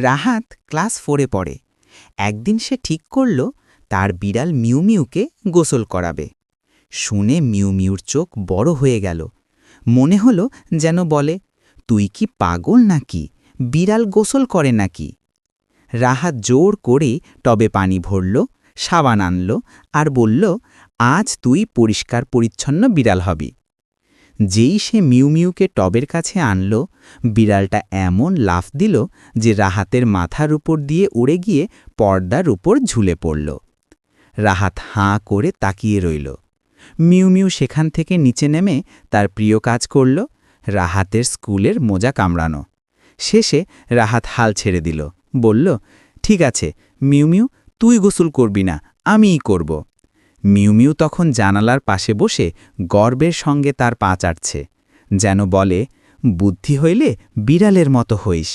Rahat class ফোরে পড়ে। একদিন সে ঠিক করল, তার বিড়াল মিউ মিউকে গোসল করাবে। শুনে মিউ মিউর চোখ বড় হয়ে গেল। মনে হলো যেন বলে, তুই কি পাগল নাকি? বিড়াল গোসল করে নাকি? রাহাত জোর করে টবে পানি ভরল, সাবান আনল আর বলল, আজ তুই পরিষ্কার পরিচ্ছন্ন বিড়াল হবি। যেই সে মিউ মিউকে টবের কাছে আনল, বিড়ালটা এমন লাফ দিল যে রাহাতের মাথার উপর দিয়ে উড়ে গিয়ে পর্দার উপর ঝুলে পড়ল। রাহাত হাঁ করে তাকিয়ে রইল। মিউ মিউ সেখান থেকে নিচে নেমে তার প্রিয় কাজ করল, রাহাতের স্কুলের মোজা কামড়ানো। শেষে রাহাত হাল ছেড়ে দিল, বলল, ঠিক আছে, মিউ মিউ, তুই গোসল করবি না, আমিই করব। মিউ মিউ তখন জানালার পাশে বসে গর্বের সঙ্গে তার পা চাটছে, যেন বলে, বুদ্ধি হইলে বিড়ালের মতো হইস।